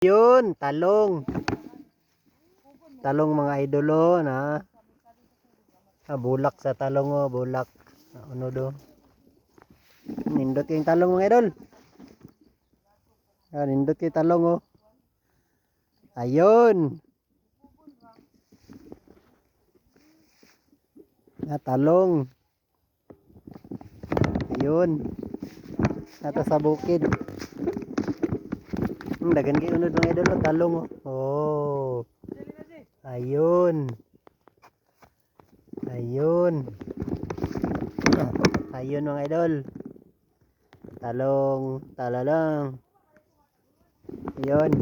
Yun, talong. Talong mga idolo na. Ah, bulak sa talong oh, bulak. Ah, Ano do? Nindot yung talong mga idol. Ah, nindot yung talong oh. Ayun. Ah, talong. Ayun. Nata sa bukid. Hmm, dagan kayo unod mga idol, talong oh. Oh. Ayun. Ayun. Ayun mga idol. Talong, talalang. Ayun.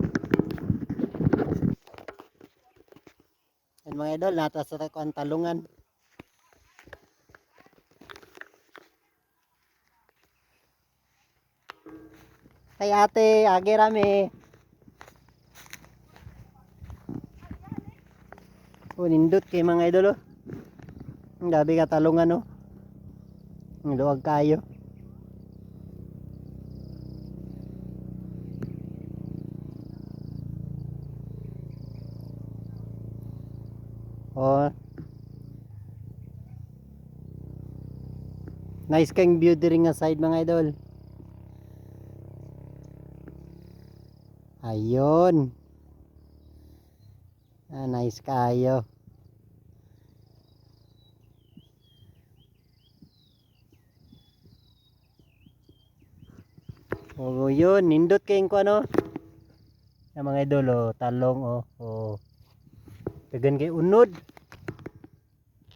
Yan mga idol, nata sa ang talungan. Kay ate, agi rami. Oh, nindot kay mga idol oh. Ang gabi ka talungan oh. Ang luwag kayo. Oh. Nice kang view diri nga side mga idol. Ayun. Ah, nice kayo. Oh, yun, nindot kayong ko ano. Yung mga idol, oh, talong, oh, oh. Tagan kay unod.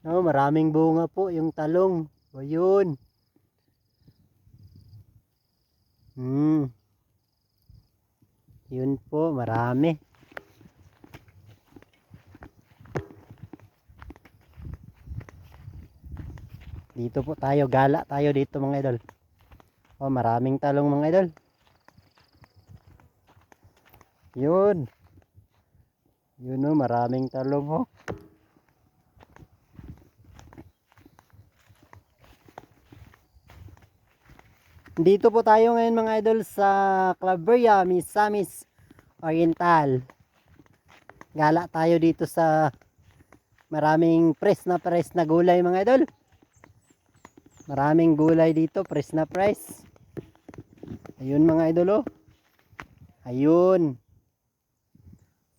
Oh, maraming bunga po yung talong. Oh, yun. Hmm. Yun po, marami. Dito po tayo, gala tayo dito mga idol. Oh, maraming talong mga idol. Yun. Yun oh, maraming talong oh. Dito po tayo ngayon mga idol sa Claveria, Misamis Oriental. Gala tayo dito sa maraming press na press na gulay mga idol. Maraming gulay dito, press na press. Ayun mga idol oh. Ayun.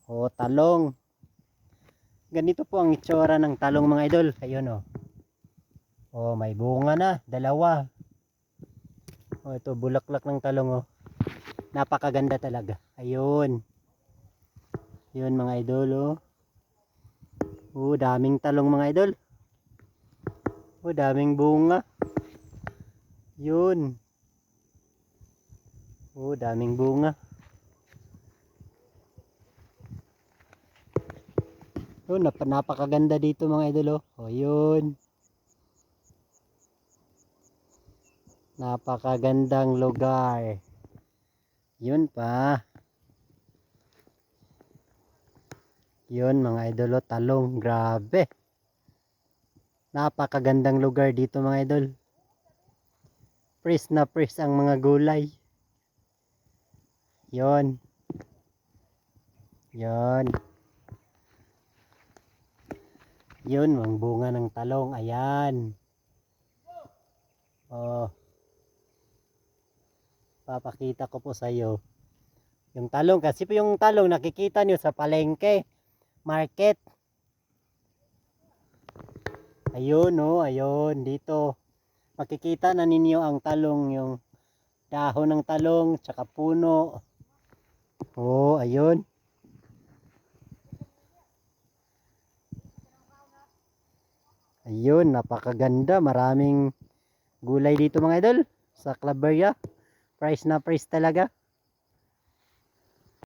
O talong. Ganito po ang itsura ng talong mga idol. Ayun oh. Oh, may bunga na, dalawa. Oh, ito bulaklak ng talong oh. Napakaganda talaga. Ayun. Yun mga idol oh. Oh, daming talong mga idol. Oh, daming bunga. Yun. Oh, daming bunga. Oh, nap napakaganda dito mga idol oh. Oh, yun. Napakagandang lugar. Yun pa. Yun mga idol, oh, talong. Grabe. Napakagandang lugar dito mga idol. Fresh na fresh ang mga gulay. Yun. Yun. Yun, ang bunga ng talong. Ayan. Oh. Papakita ko po sa iyo. Yung talong kasi po yung talong nakikita niyo sa palengke, market. Ayun oh, ayun dito. Makikita na ninyo ang talong yung dahon ng talong tsaka puno. Oh, ayun. Ayun, napakaganda. Maraming gulay dito mga idol sa Claveria. Price na price talaga.